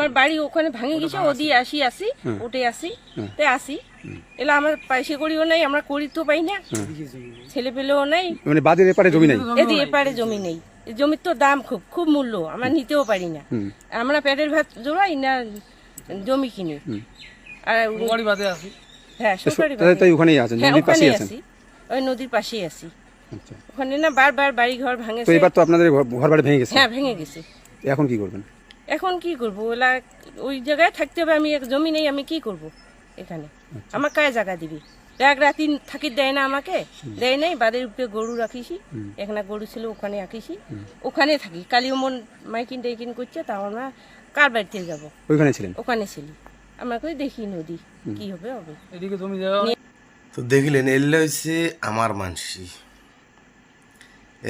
আমার বাড়ি ওখানে ভাঙে গেছে ও দিয়ে আসি আসি ওটে আসি তে আসি। এলা আমার পয়সা করিও নাই আমরা করি তো পাই না। ছেলে পেলেও নাই। মানে বাদের এপারে জমি নাই? এদি এপারে জমি নেই। জমির তো দাম খুব খুব মূল্য আমরা নিতেও পারি না। আমরা পেটের ভাত জোড়াই না জমি কিনি। আর বাড়ি বাদে আসি। হ্যাঁ সরকারি তাই- তাই ওখানেই আছেন হ্যাঁ নদীর পাশেই আছেন? আছি ওই নদীর পাশেই আছি। আচ্ছা। ওখানে না বারবার বাড়ি ঘর তো এবার তো আপনাদের ঘর বাড়ি ভেঙে গেছে? হ্যাঁ ভেঙে গেছে। এখন কি করবেন? এখন কি করব? ওলা ওই জায়গায় থাকতে হবে আমি এক জমি নেই আমি কি করব এখানে? আমার কায় জায়গা দিবি? এক রাতি থাকি দেয় না আমাকে দেয় নাই বাদের উপরে গরু রাখিছি এখানে গরু ছিল ওখানে রাখিছি ওখানে থাকি। কালিও মন মাইকিন টাইকিন করছে তাও আমরা কার বাড়িতে যাব? ওইখানে ছিলেন? ওখানে ছিলি। আমাকে দেখি নদী কি হবে হবে। এদিকে জমি জায়গা তো দেখলেন এল্লা হয়েছে আমার মানসি।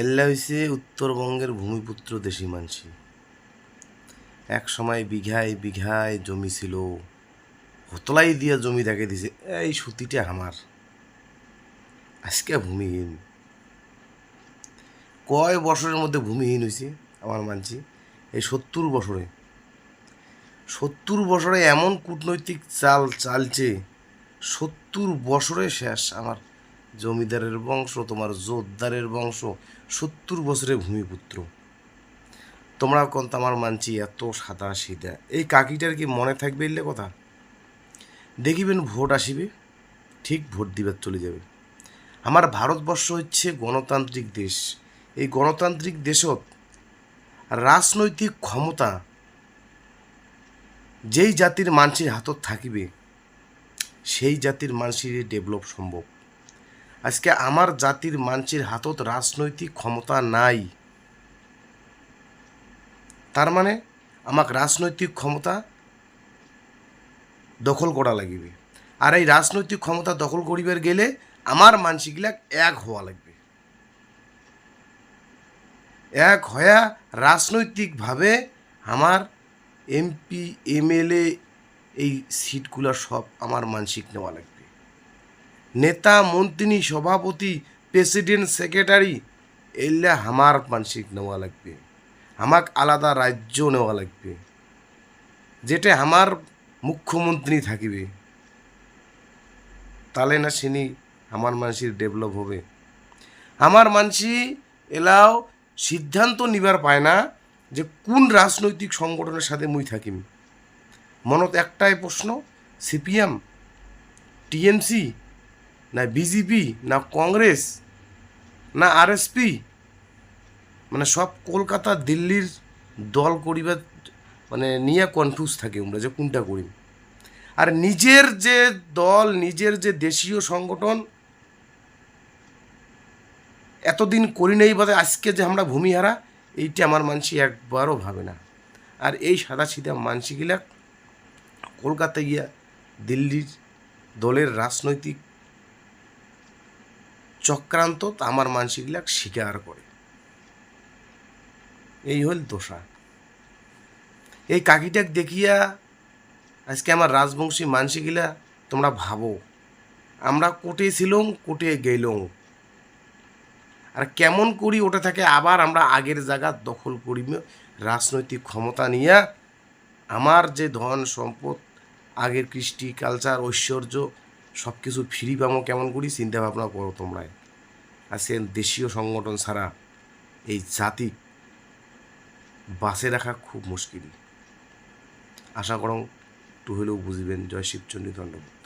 এল্লা হয়েছে উত্তরবঙ্গের ভূমিপুত্র দেশি মানসি। এক সময় বিঘায় বিঘায় জমি ছিল। হতলাই দিয়া জমি দেখে দিছে। এই সুতিটা আমার। আজকে ভূমিহীন। কয় বছরের মধ্যে ভূমিহীন হয়েছে আমার মানছি। এই সত্তর বছরে। সত্তর বছরে এমন কূটনৈতিক চাল চালছে, সত্তর বছরে শেষ আমার জমিদারের বংশ, তোমার জোরদারের বংশ, সত্তর বছরে ভূমিপুত্র। তোমরা কোন আমার মানছি, এত সাদা সিধা। এই কাকিটার কি মনে থাকবে এলে কথা? দেখিবেন ভোট আসিবে, ঠিক ভোট দিবার চলে যাবে। আমার ভারতবর্ষ হচ্ছে গণতান্ত্রিক দেশ। এই গণতান্ত্রিক দেশত রাজনৈতিক ক্ষমতা যেই জাতির মানুষের হাতত থাকিবে, সেই জাতির মানুষের ডেভেলপ সম্ভব। আজকে আমার জাতির মানুষের হাতত রাজনৈতিক ক্ষমতা নাই। তার মানে আমাকে রাজনৈতিক ক্ষমতা দখল করা লাগিবে। আর এই রাজনৈতিক ক্ষমতা দখল করিবার গেলে আমার মানসিকগুলা এক হওয়া লাগবে। এক হয়া রাজনৈতিকভাবে আমার এমপি, এমএলএ এই সিটগুলো সব আমার মানসিক নেওয়া লাগবে। নেতা, মন্ত্রী, সভাপতি, প্রেসিডেন্ট, সেক্রেটারি এগুলা আমার মানসিক নেওয়া লাগবে। আমাক আলাদা রাজ্য নেওয়া লাগবে। যেটা আমার মুখ্যমন্ত্রী থাকিবে। তাহলে না সিনি আমার মানসির ডেভেলপ হবে। আমার মানসি এলাও সিদ্ধান্ত নিবার পায় না যে কোন রাজনৈতিক সংগঠনের সাথে মুই থাকিম। মনত একটাই প্রশ্ন, সিপিএম, টিএমসি, না বিজেপি, না কংগ্রেস, না আরএসপি মানে সব কলকাতা, দিল্লির দল করিবার মানে নিয়ে কনফিউজ থাকে আমরা যে কোনটা করিম। আর নিজের যে দল, নিজের যে দেশীয় সংগঠন, এতদিন করি নাই বাদে আজকে যে আমরা ভূমিহারা, এইটা আমার মানসি একবারও ভাবে না। আর এই সাদা সিধা মানসিগুলা কলকাতায় গিয়া দিল্লির দলের রাজনৈতিক চক্রান্ত আমার মানসিকগুলা স্বীকার করে। এই হল দোষা। এই কাকিটাক দেখিয়া আজকে আমার রাজবংশী মানসিকগুলা তোমরা ভাবো, আমরা কোটে ছিলং কোটে গেলং আর কেমন করি ওটা থাকে আবার আমরা আগের জায়গা দখল করি রাজনৈতিক ক্ষমতা নিয়ে। আমার যে ধন সম্পদ, আগের কৃষ্টি, কালচার, ঐশ্বর্য সব কিছু ফ্রি পাবো কেমন করি চিন্তা ভাবনা করো তোমরা সে দেশীয় সংগঠন ছাড়া এই জাতি বাঁচে রাখা খুব মুশকিল। আশা করং টু হলেও বুঝবেন জয় শিবচন্ডী ধন্যবাদ